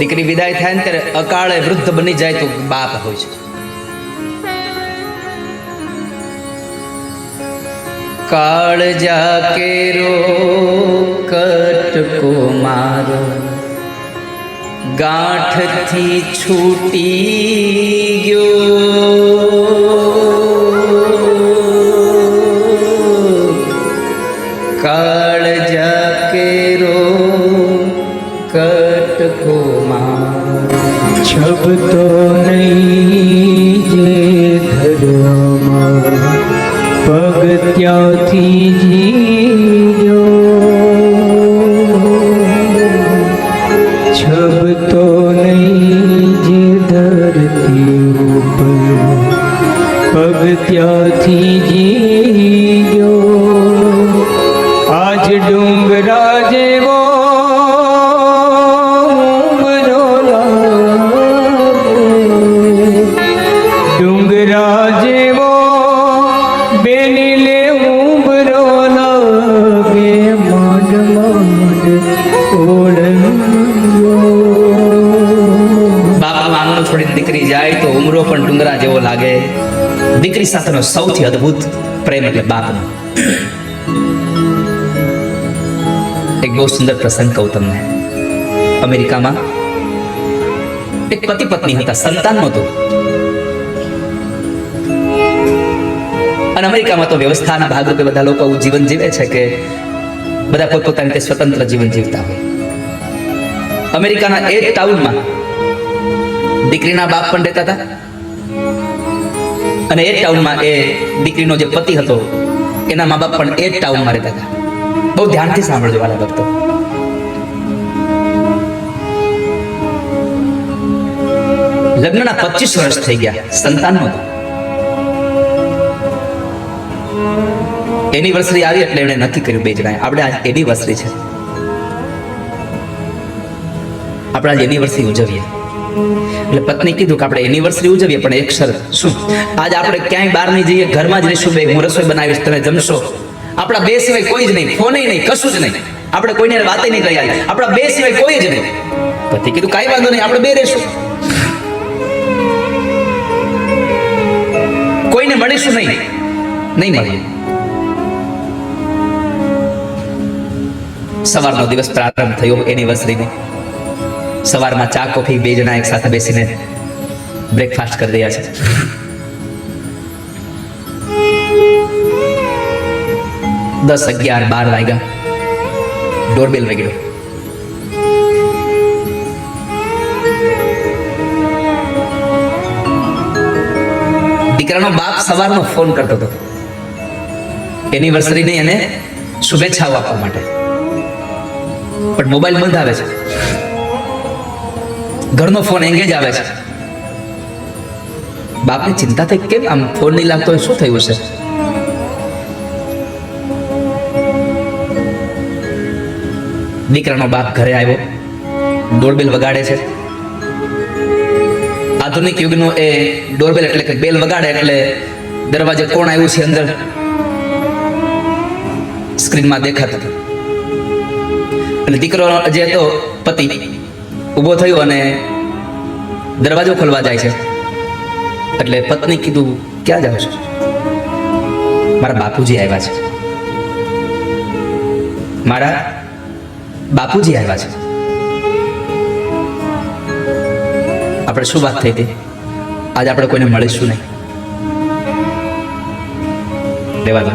દીકરી વિદાય થાય ને ત્યારે અકાળે વૃદ્ધ બની જાય તો બાપ હોય છે. કાળ જાકેરો કટકો મારો, ગાંઠથી છૂટી ગયો. કટકો મારો છબતો નહીં જે ધર્મમાં પગત્યાથી જીજો છબતો નહીં જે ધરતી ઉપર પગત્યાથી દીકરી સાથેનો સૌથી અદ્ભુત પ્રેમ એટલે બાપનો. એક બહુ સુંદર પ્રસંગ કહું તમને. અમેરિકામાં એક પતિ પત્ની હતા, સંતાન નહોતું. અને અમેરિકામાં તો વ્યવસ્થાના ભાગરૂપે બધા લોકો આવું જીવન જીવે છે કે બધા પોતપોતાની રીતે સ્વતંત્ર જીવન જીવતા હોય. અમેરિકાના એક ટાઉનમાં દીકરીના બાપ પણ રહેતા હતા. અને એ ટાઉનમાં એ દીકરીનો જે પતિ હતો, એના મા બાપ પણ એ જ ટાઉનમાં રહેતા હતા. બહુ ધ્યાનથી સાંભળજો વાલા ભક્તો. લગ્નના પચીસ વર્ષ થઈ ગયા સંતાન નહોતું એનિવર્સરી આવી એટલે એમણે નક્કી કર્યું, બે જણાએ, આપણે આજ એનિવર્સરી છે. આપણે આજ એનિવર્સરી ઉજવીએ. એટલે પત્ની કીધું કે આપણે એનિવર્સરી ઉજવીએ, પણ એક શરત શું? આજ આપણે ક્યાંય બહાર નહીં જઈએ, ઘરમાં જ રહીશું, બે હું રસોઈ બનાવીશ, તમે જમશો. આપણા બે સિવાય કોઈ જ નહીં ફોને નહીં, કશું જ નહીં. આપણે કોઈને વાતે નહીં કરી આપણા બે સિવાય કોઈ જ નહીં. પતિ કીધું, કાંઈ વાંધો નહીં, આપણે બે રહીશું. કોઈને મળીશું નહીં. નહીં મળીએ. સવારનો દિવસ પ્રારંભ થયો એનિવર્સરીનો સવારમાં ચા, કોફી, બે જણા એક સાથે બેસીને બ્રેકફાસ્ટ કરી રહ્યા છે. દસ અગિયાર, બાર વાગ્યા. ડોરબેલ વગેરે. દીકરાનો બાપ સવારનો ફોન કરતો હતો. એનિવર્સરીની એને શુભેચ્છાઓ આપવા માટે. પણ મોબાઈલ બંધ આવે છે. ઘરનો ફોન એંગેજ આવે છે. બાપની ચિંતા થઈ કેમ આમ ફોન નહીં લાગતો શું થયું છે દીકરાનો બાપ ઘરે આવ્યો. ડોરબેલ વગાડે છે. આધુનિક યુગનો એ ડોરબેલ એટલે કે બેલ વગાડે એટલે દરવાજે કોણ આવ્યું છે અંદર? સ્ક્રીનમાં દેખાતું એટલે દીકરો જે હતો પતિ. ઊભો થયો અને દરવાજો ખોલવા જાય છે. એટલે પત્ની કીધું, ક્યાં જાવ છો? મારા બાપુજી આવ્યા છે. મારા બાપુજી આવ્યા છે. આપણે શું વાત થઈ હતી? આજે આપણે કોઈને મળીશું નહીં. રેવા દો.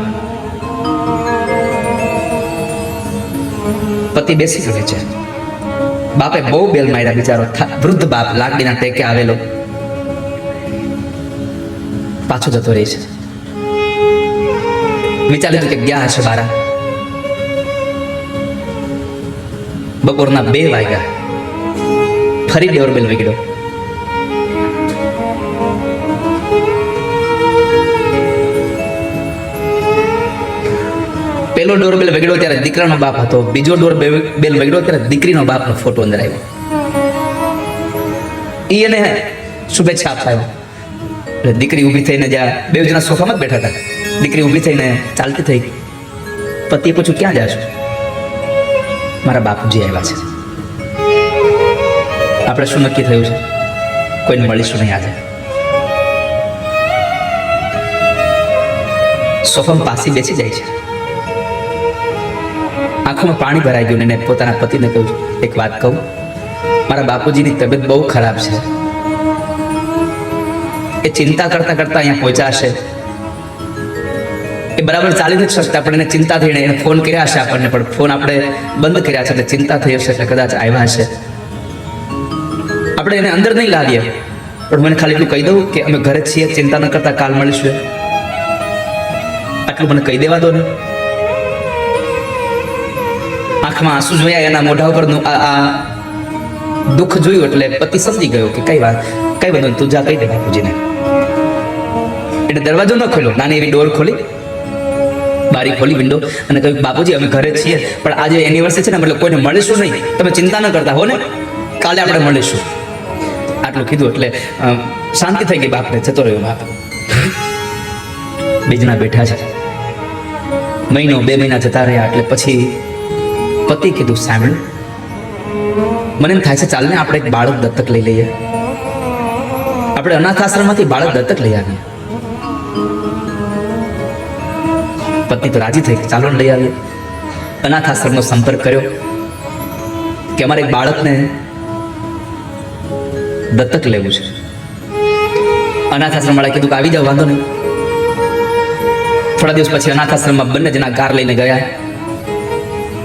પતિ બેસી શકે છે. બાપે બહુ બેલ માર્યા બિચારો. વૃદ્ધ બાપ લાકડીના ટેકે આવેલો. પાછો જતો રહે છે. વિચાર્યું કે ગયા હશે બારા. બપોરના બે વાગ્યા. ફરી ડોરબેલ વગડ્યો. પેલો ડોરબેલ વગડ્યો ત્યારે દીકરાનો બાપ હતો. બીજો ડોર બેલ ત્યારે દીકરીનો બાપનો ફોટો અંદર આવ્યો. એ એને શુભેચ્છા આપવા એટલે દીકરી ઊભી થઈને જ્યાં બે જણા સોફામાં જ બેઠા હતા. દીકરી ઊભી થઈને ચાલતી થઈ. પતિએ પૂછ્યું, ક્યાં જાશો? મારા બાપુજી આવ્યા છે. આપણે શું નક્કી થયું છે? કોઈને મળીશું નહીં આજે. સોફામાં પાસી બેસી જાય છે. આંખોમાં પાણી ભરાઈ ગયું ને પોતાના પતિને કહ્યું એક વાત કહું. મારા બાપુજીની તબિયત બહુ ખરાબ છે. એ ચિંતા કરતા કરતા અહીંયા પહોંચ્યા એ બરાબર ચાલી નથી શકતા, પણ એને ચિંતા થઈને એને ફોન કર્યા છે આપણને, પણ ફોન આપણે બંધ કર્યા છે એટલે ચિંતા થઈ હશે એટલે કદાચ આવ્યા હશે. આપણે એને અંદર નહીં લાવીએ. પણ મને ખાલી એટલું કહી દઉં કે અમે ઘરે છીએ, ચિંતા ન કરતા, કાલ મળીશું. આટલું મને કહી દેવા દો ને. આંખમાં આંસુ જોયા, એના મોઢા ઉપરનું આ આ દુઃખ જોયું એટલે પતિ સમજી ગયો કે કઈ વાત કઈ વાંધો તું જા, કહી દે બાપુજીને. એટલે દરવાજો ન ખોલ્યો, નાની એવી ડોર ખોલી. બારી ખોલી વિન્ડો અને કહ્યું, બાપુજી, અમે ઘરે છીએ, પણ આજે એનિવર્સરી છે ને, મતલબ કોઈને મળીશું નહીં. તમે ચિંતા ન કરતા, હો ને? કાલે આપણે મળીશું. આટલું કીધું એટલે શાંતિ થઈ ગઈ બાપને, જતો રહ્યો બાપ. બીજના બેઠા છે. મહિનો બે મહિના જતા રહ્યા, એટલે પછી પતિ કીધું સાંભળ્યું મને એમ થાય છે, ચાલને આપણે એક બાળક દત્તક લઈ લઈએ. આપણે અનાથ આશ્રમમાંથી બાળક દત્તક લઈ આવીએ. પત્ની તો રાજી થઈ ચાલો લઈ આવીએ. અનાથ આશ્રમનો સંપર્ક કર્યો કે, અમારે એક બાળકને દત્તક લેવું છે. અનાથ આશ્રમ વાળા કીધું કે, આવી જાવ વાંધો નહીં. થોડા દિવસ પછી અનાથ આશ્રમમાં બંને જણા કાર લઈને ગયા.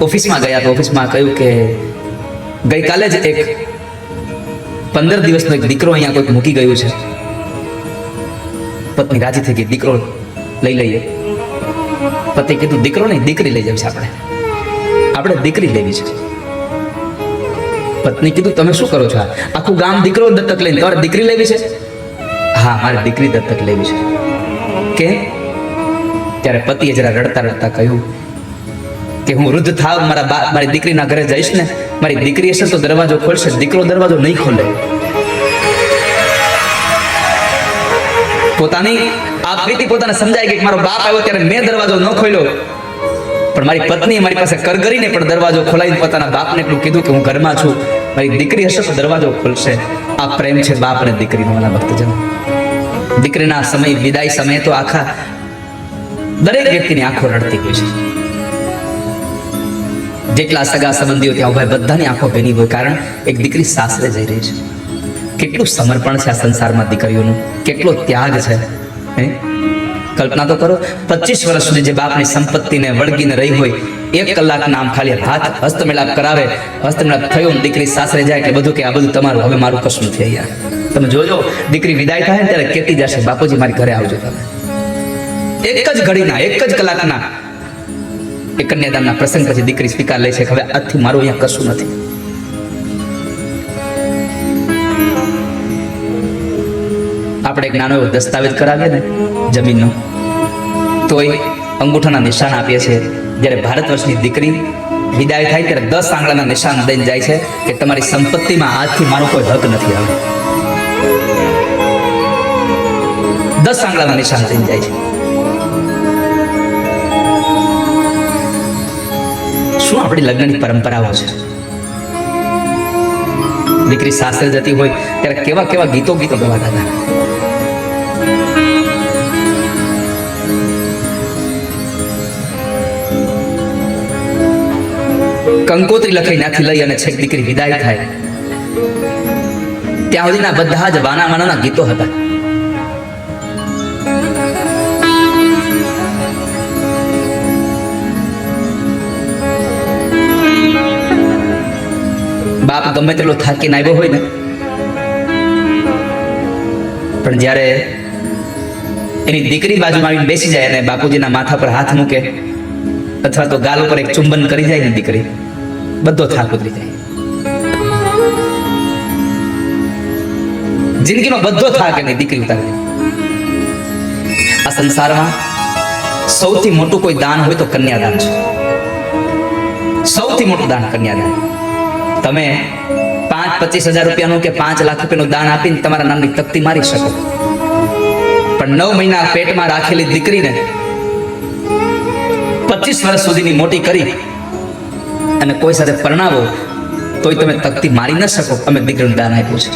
ઓફિસમાં ગયા તો ઓફિસમાં કહ્યું કે ગઈકાલે જ એક પંદર દિવસનો એક દીકરો અહીંયા કોઈક મૂકી ગયું છે. પત્ની રાજી થઈ ગઈ, દીકરો લઈ લઈએ. પતિ કીધું, દીકરો નહીં, દીકરી લઈ જવી છે આપણે. આપણે દીકરી લેવી છે. પત્ની કીધું, તમે શું કરો છો આખું ગામ દીકરો દત્તક લઈને, તમારે દીકરી લેવી છે? હા, મારે દીકરી દત્તક લેવી છે. કે ત્યારે પતિએ જરા રડતા રડતા કહ્યું કે હું વૃદ્ધ થાવ, મારા બા મારી દીકરીના ઘરે જઈશ ને, મારી દીકરી હશે તો દરવાજો ખોલશે, દીકરો દરવાજો નહીં ખોલે. પોતાની આ પ્રીતિ પોતાને સમજાય કે મારો બાપ આવ્યો ત્યારે મેં દરવાજો ન ખોલ્યો. પણ મારી પત્નીએ મારી પાસે કરગરીને પણ દરવાજો ખોલાવીને પોતાના બાપને એટલું કીધું કે હું ઘરમાં છું, મારી દીકરી હશે તો દરવાજો ખોલશે. આ પ્રેમ છે બાપ અને દીકરીનો વાલા ભક્તજન. દીકરીના સમય, વિદાય સમયે તો આખા દરેક વ્યક્તિની આંખો રડતી હોય છે. જેટલા સગા સંબંધીઓ ત્યાં ઊભા બધાની આંખો ભેની હોય. કારણ એક દીકરી સાસરે જઈ રહી છે. કેટલું સમર્પણ છે આ સંસારમાં દીકરીઓનું? કેટલો ત્યાગ છે કલ્પના તો કરો, પચીસ વર્ષ સુધી જે બાપની સંપત્તિને વળગીને રહી હોય, એક કલાકના નામ ખાલી હાથ હસ્તમેળાપ કરાવે હસ્તમેળાપ થયો દીકરી સાસરે જાય એટલે બધું કે આ બધું તમારું, હવે મારું કશું નથી અહીંયા. તમે જોજો, દીકરી વિદાય થાય ત્યારે કેતી જશે, બાપુજી, મારી ઘરે આવજો તમે. એક જ ઘડીના, એક જ કલાકના એ કન્યાદાનના પ્રસંગ પછી દીકરી સ્વીકાર લે છે હવે આજથી મારું અહીંયા કશું નથી. આપણે એક નાનો એવો દસ્તાવેજ કરાવીએ ને જમીનનો. તોય અંગૂઠાના નિશાન આપીએ છીએ. જ્યારે ભારત વર્ષની દીકરી વિદાય થાય ત્યારે દસ આંગળાના નિશાન દઈને જાય છે કે તમારી સંપત્તિમાં આજથી મારો કોઈ હક નથી આવે દસ આંગળાના નિશાન દઈને જાય છે. શું આપણી લગ્નની પરંપરાઓ છે? દીકરી સાસરે જતી હોય ત્યારે કેવા કેવા ગીતો ગીતો ગવાતા હતા? કંકોત્રી લખાઈ નાથી લઈ અને છેક દીકરી વિદાય થાય. ત્યાં સુધીના બધા જ વાના વાનાના ગીતો હતા. બાપ ગમે તેટલો થાકીને આવ્યો હોય ને, પણ જ્યારે એની દીકરી બાજુમાં આવીને બેસી જાય અને બાપુજીના માથા પર હાથ મૂકે, અથવા તો ગાલ ઉપર એક ચુંબન કરી જાય ને દીકરી, બધો થાક ઉતરી જાય. જિંદગીનો બધો થાક એની દીકરી ઉતારી. આ સંસારમાં સૌથી મોટું કોઈ દાન હોય તો કન્યાદાન છે. સૌથી મોટું દાન કન્યાદાન. તમે પાંચ પચીસ હજાર રૂપિયાનું કે પાંચ લાખ રૂપિયાનું દાન આપીને તમારા નામની તકતી મારી શકો. પણ નવ મહિના પેટમાં રાખેલી દીકરીને પચીસ વર્ષ સુધીની મોટી કરી અને કોઈ સાથે પરણાવો, તોય તમે તકતી મારી ન શકો. અમે દીકરીનું દાન આપ્યું છે.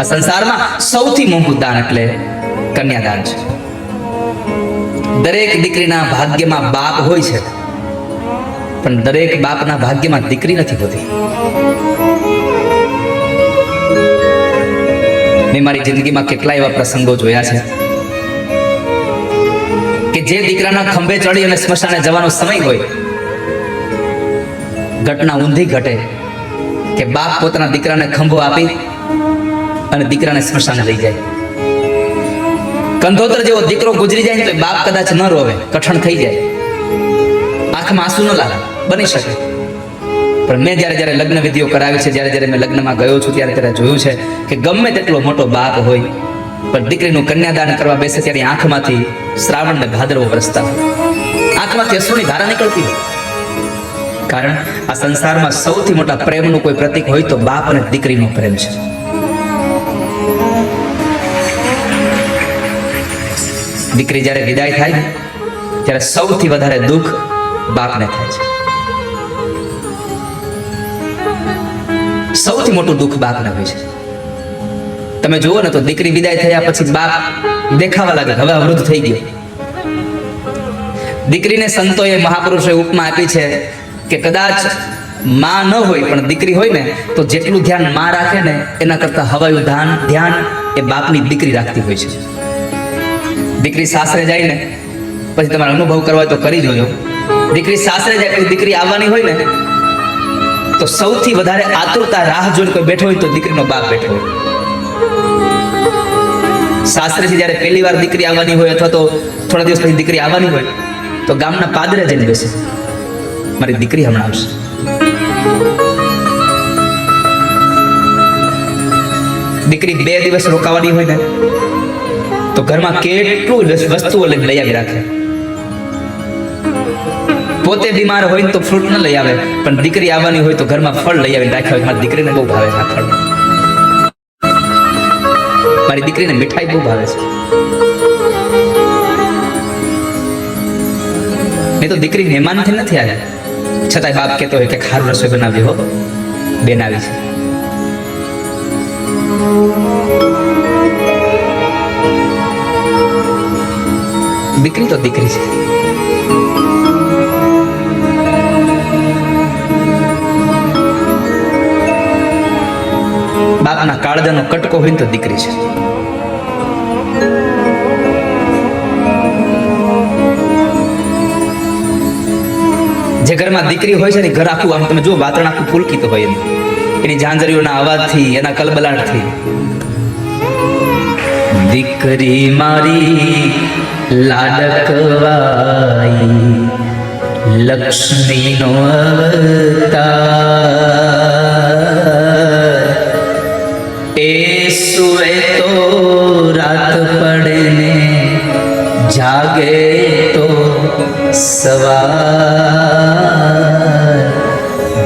આ સંસારમાં સૌથી મોંઘું દાન એટલે કન્યાદાન છે. દરેક દીકરીના ભાગ્યમાં બાપ હોય છે. પણ દરેક બાપના ભાગ્યમાં દીકરી નથી હોતી. મેં મારી જિંદગીમાં કેટલા એવા પ્રસંગો જોયા છે કે જે દીકરાના ખંભે ચડી અને સ્મશાને જવાનો સમય હોય, ઘટના ઊંધી ઘટે કે બાપ પોતાના દીકરાને ખંભો આપી અને દીકરાને સ્મશાને લઈ જાય. કંધોતર જેવો દીકરો ગુજરી જાય તો બાપ કદાચ ન રોવે, કઠણ થઈ જાય. આંખમાં આંસુ ન લાગે. બની શકે. પણ મેં જ્યારે જ્યારે લગ્ન વિધિઓ કરાવી છે, જ્યારે જ્યારે મેં લગ્નમાં ગયો છું, ત્યારે ત્યારે જોયું છે કે ગમે તેટલો મોટો બાપ હોય, પણ દીકરીનું કન્યાદાન કરવા બેસે ત્યારે આંખમાંથી શ્રાવણ ને ભાદરવો વરસતા આંખમાંથી અશ્રુની ધારા નીકળતી હોય. કારણ આ સંસારમાં સૌથી મોટા પ્રેમનું કોઈ પ્રતીક હોય તો બાપ અને દીકરીનો પ્રેમ છે. દીકરી જ્યારે વિદાય થાય ત્યારે સૌથી વધારે દુઃખ બાપને થાય છે. સૌથી મોટું દુઃખ બાપને હોય છે. તમે જુઓ ને તો દીકરી વિદાય થયા પછી બાપ દેખાવા લાગે હવે અવૃદ્ધ થઈ ગયો. દીકરીને સંતોએ મહાપુરુષોએ ઉપમા આપી છે કે કદાચમાં ન હોય પણ દીકરી હોય ને તો જેટલું ધ્યાનમાં રાખે ને એના કરતા હવાયું ધ્યાન ધ્યાન એ બાપની દીકરી રાખતી હોય છે. દીકરી સાસરે જાય ને પછી તમારે અનુભવ કરવા તો કરી જોયો દીકરી સાસરે જાય દીકરી આવવાની હોય ને તો સૌથી વધારે આતુરતા રાહ જોઈને કોઈ બેઠો હોય તો દીકરીનો બાપ બેઠો હોય. સાસરેથી જ્યારે પહેલી વાર દીકરી આવવાની હોય અથવા તો થોડા દિવસ પછી દીકરી આવવાની હોય, તો ગામના પાદરે જઈને બેસે. મારી દીકરી હમણાં આવશે. દીકરી બે દિવસ રોકાવાની હોય ને, તો ઘરમાં કેટલું વસ્તુઓ લઈને લઈ આવી રાખે. પોતે બીમાર હોય તો ફ્રૂટ ન લઈ આવે. પણ દીકરી આવવાની હોય તો ઘરમાં ફળ લઈ આવીને રાખ્યા હોય. મારી દીકરીને બહુ ભાવે છે આ ફળ. મારી દીકરીને મીઠાઈ બહુ ભાવે છે. નહીં તો દીકરી મહેમાનથી નથી આવ્યા છતાંય બાપ કહેતો હોય કે ખાર રસોઈ બનાવી હો. બેન આવી છે. દીકરી તો દીકરી છે. કાળજાનો કટકો હોય ને તો દીકરી છે. જે ઘરમાં દીકરી હોય છે ને ઘર આખું આમ તમે જો વાતાવરણ આખું ફૂલકીત હોય એનું. એની ઝાંઝરીઓના અવાજથી, એના કલબલાટથી. દીકરી મારી લાડકવાઈ લક્ષ્મીનો અવતાર. સુવે તો રાત પડે ને જાગે તો સવાર.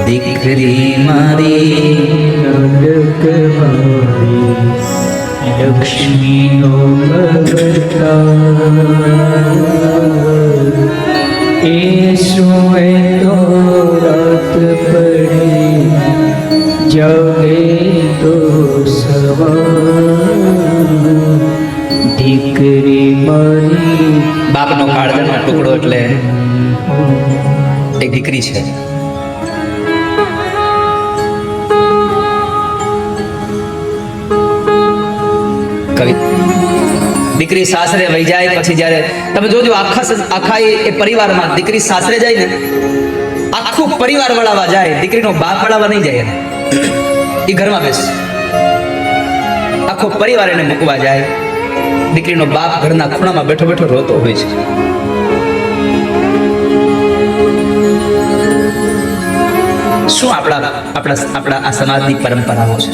દીકરી મારી લક્ષ્મીનો એ સુવે તો રાત પડે જગે તો દીકરી મારી બાપનો કાળજાનો ટુકડો એટલે એક દીકરી છે. કવિ દીકરી સાસરે વહી જાય, પછી જ્યારે તમે જોજો, આખા આખા એ પરિવારમાં દીકરી સાસરે જાય ને, આખું પરિવાર વળાવવા જાય, દીકરીનો બાપ વળાવવા નહીં જાય એને. એ ઘરમાં બેસ. આખો પરિવાર એને મૂકવા જાય. દીકરીનો બાપ ઘરના ખૂણામાં બેઠો બેઠો રોતો હોય છે. શું આપણા આપણા આપણા આ સમાજની પરંપરાઓ છે?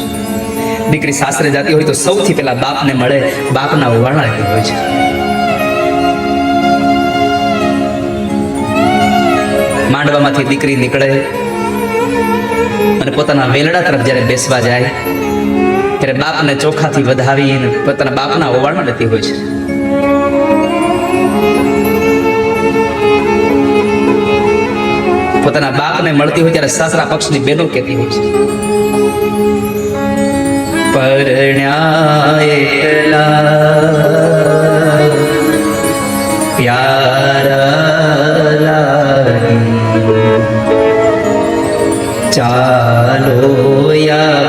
દીકરી સાસરે જતી હોય તો સૌથી પહેલા બાપને મળે, બાપના વળાતી હોય છે. માંડવામાંથી દીકરી નીકળે અને પોતાના વેલડા તરફ જ્યારે બેસવા જાય, ત્યારે બાપને ચોખાથી વધાવીને પોતાના બાપના ઓવાળમાં લેતી હોય છે. પોતાના બાપને મળતી હોય ત્યારે સાસરા પક્ષની બેનો કહેતી હોય છે. પરણ્યા એકલા પ્યારા ચાલો આપણે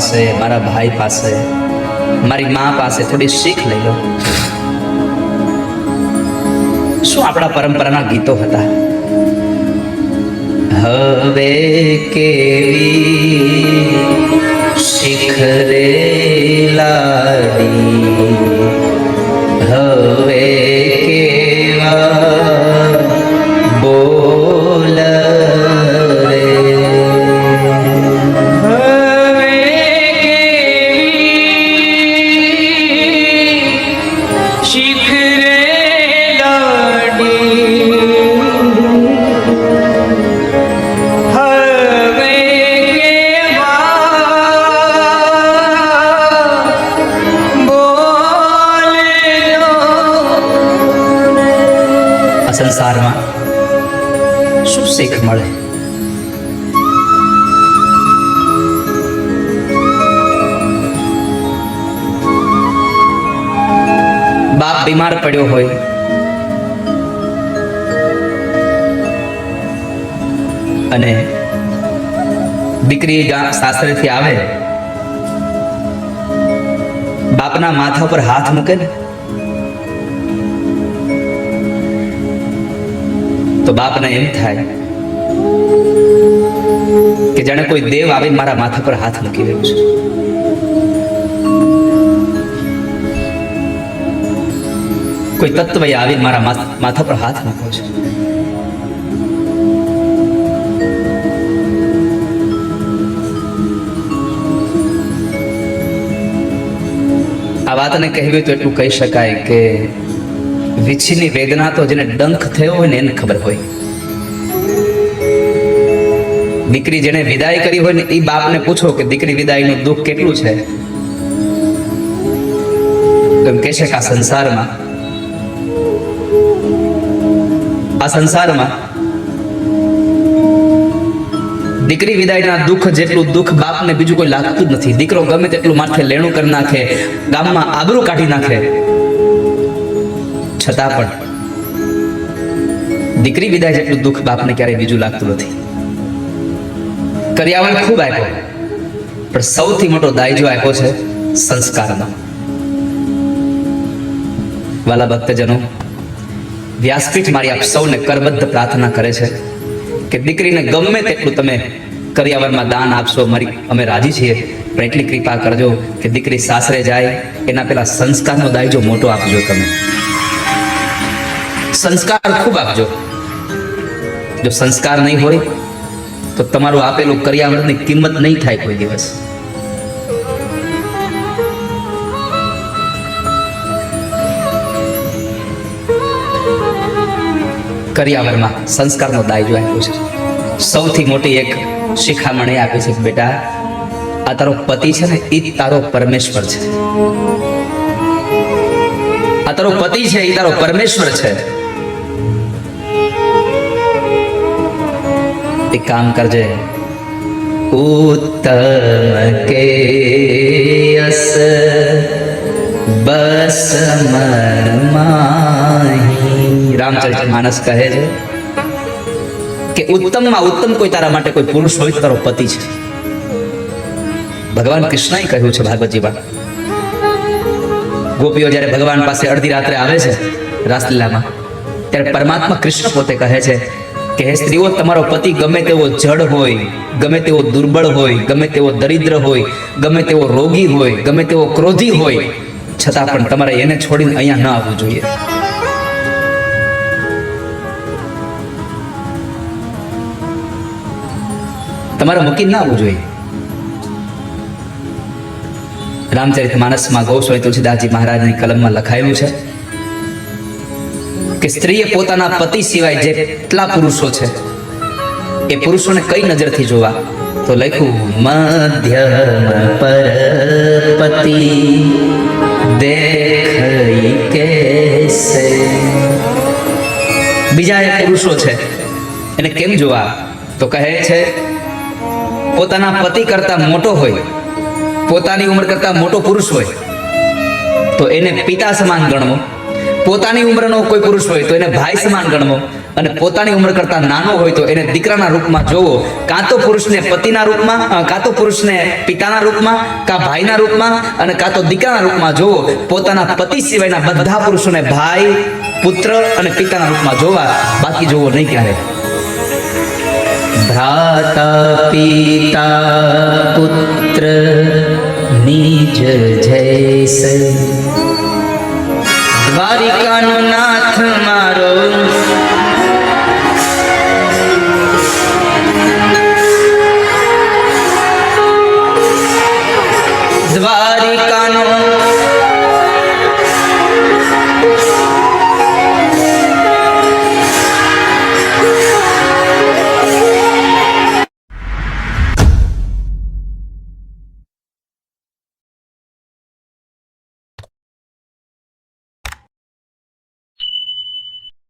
પાસે, મારા ભાઈ પાસે, મારી મા પાસે થોડી શીખ લઈ લો. શું આપણા પરંપરાના ગીતો હતા? હવે કેવી શીખ રે? શું શીખ મળે? બાપ બીમાર પડ્યો હોય. અને દીકરી ગા સાસરેથી આવે. બાપના માથા પર હાથ મૂકે ને. તો બાપને એમ થાય કે જાણે કોઈ દેવ આવીને મારા માથા પર હાથ મૂકી રહ્યો છે. કોઈ તત્વ આવી મારા માથા પર હાથ મૂક્યો છે. આ વાતને કહેવી તો એટલું કહી શકાય કે વીછીની વેદના તો જેને ડંખ થયો હોય ને એને ખબર હોય. દીકરી જેને વિદાય કરી હોય ને એ બાપને પૂછો કે દીકરી વિદાયનું દુઃખ કેટલું છે? એમ કે છે કે આ સંસારમાં આ સંસારમાં દીકરી વિદાયના દુઃખ જેટલું દુઃખ બાપને બીજું કોઈ લાગતું જ નથી. દીકરો ગમે તેટલું માથે લેણું કરી નાખે, ગામમાં આબરૂ કાઢી નાખે. છતાં પણ દીકરી વિદાય જેટલું દુઃખ બાપને ક્યારેય બીજું લાગતું નથી. કર્યાવર ખૂબ આપ્યો. પણ સૌથી મોટો દાયજો આપ્યો છે સંસ્કારનો. વાલા ભક્તજનો, વ્યાસપીઠ મારી આપ સૌને કરબદ્ધ પ્રાર્થના કરે છે કે દીકરીને ગમે તેટલું તમે કરિયાવરમાં દાન આપશો, મારી અમે રાજી છીએ. પણ એટલી કૃપા કરજો કે દીકરી સાસરે જાય, એના પેલા સંસ્કારનો દાયજો મોટો આપજો તમે. સંસ્કાર ખૂબ આપજો. જો સંસ્કાર નહીં હોય, તો તમારું આપેલું કરિયાવરની કિંમત નહીં થાય કોઈ દિવસ. કર્યાવરમાં સંસ્કારનો દાયજો આપ્યો છે. સૌથી મોટી એક શિખામણ એ આપી છે, બેટા, આ તારો પતિ છે ને એ તારો પરમેશ્વર છે. આ તારો પતિ છે એ તારો પરમેશ્વર છે. એક કામ કરજે. ઉત્તમ કે યસ બસ માહી રામચરિત માનસ કહે છે કે ઉત્તમમાં ઉત્તમ કોઈ તારા માટે કોઈ પુરુષ હોય તારો પતિ છે. ભગવાન કૃષ્ણએ કહ્યું છે ભાગવતજીમાં ગોપીઓ જ્યારે ભગવાન પાસે અડધી રાત્રે આવે છે, રાસલીલામાં, ત્યારે પરમાત્મા કૃષ્ણ પોતે કહે છે કે હે સ્ત્રીઓ, તમારો પતિ ગમે તેવો જડ હોય, ગમે તેવો દુર્બળ હોય, ગમે તેવો દરિદ્ર હોય, ગમે તેવો રોગી હોય, ગમે તેવો ક્રોધી હોય, છતાં પણ તમારે એને છોડીને અહીંયા ન આવવું જોઈએ. તમારે મૂકીને ના આવવું જોઈએ. રામચરિત માનસમાં ગૌસ્વામી તુલસીદાસજી મહારાજની કલમમાં લખાયેલું છે કે સ્ત્રીએ પોતાના પતિ સિવાય જેટલા પુરુષો છે, એ પુરુષોને કઈ નજરથી જોવા? તો લખ્યું, મધ્યમ પર પતિ દેખઈ કેસે. બીજા એ પુરુષો છે, એને કેમ જોવા? તો કહે છે, પોતાના પતિ કરતા મોટો હોય, પોતાની ઉંમર કરતા મોટો પુરુષ હોય, તો એને પિતા સમાન ગણવો પોતાની ઉંમરનો કોઈ પુરુષ હોય તો એને ભાઈ સમાન ગણવો. અને પોતાની ઉંમર કરતા નાનો હોય તો એને દીકરાના રૂપમાં જોવો. કાં તો પુરુષને પતિના રૂપમાં કાં તો પુરુષને પિતાના રૂપમાં, કાં ભાઈના રૂપમાં, અને કાં તો દીકરાના રૂપમાં જોવો. પોતાના પતિ સિવાયના બધા પુરુષોને ભાઈ, પુત્ર અને પિતાના રૂપમાં જોવા. બાકી જોવો નહીં ક્યારે. ભ્રાતા, પિતા, પુત્ર, નિજ જૈસે. દ્વારિકાનો નાથ મારો.